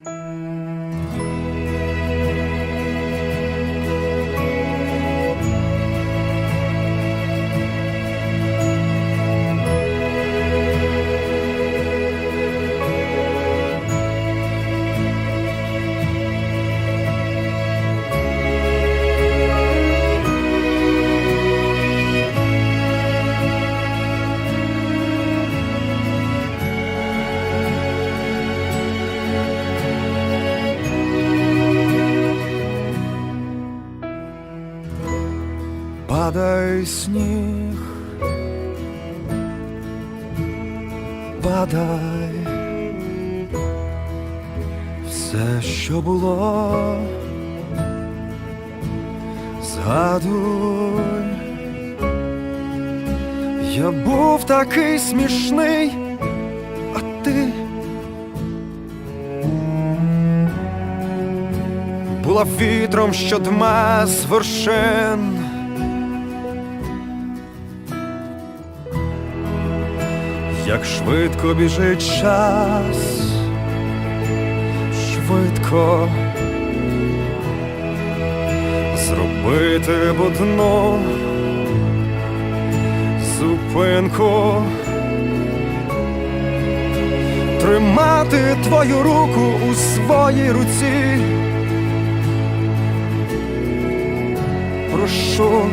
Música Падай сніг, падай, все, що було, згадуй, я був такий смішний, а ти була вітром, що дма з вершин. Як швидко біжить час, швидко. Зробити б одну зупинку, тримати твою руку у своїй руці. Прошу,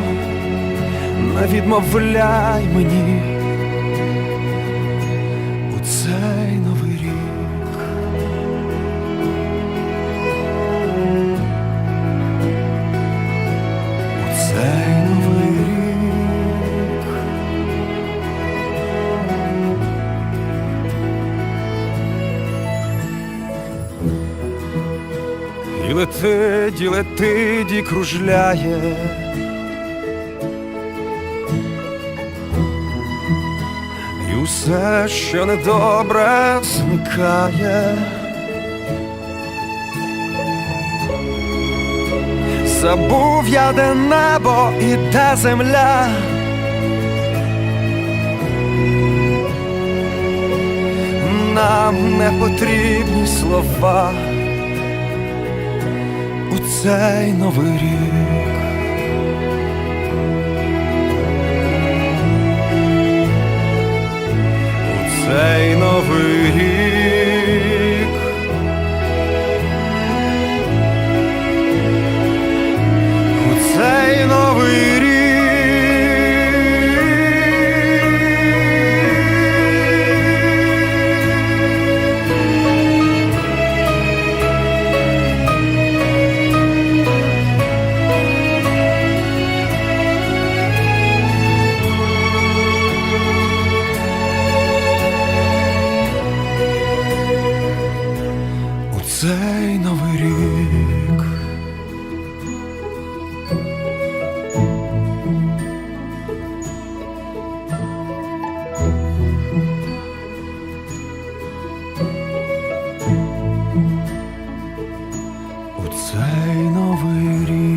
не відмовляй мені І летить, і летить, і кружляє. І усе, що недобре, зникає. Забув я, де небо і де земля. Нам не потрібні слова цей новий рік. новий рік.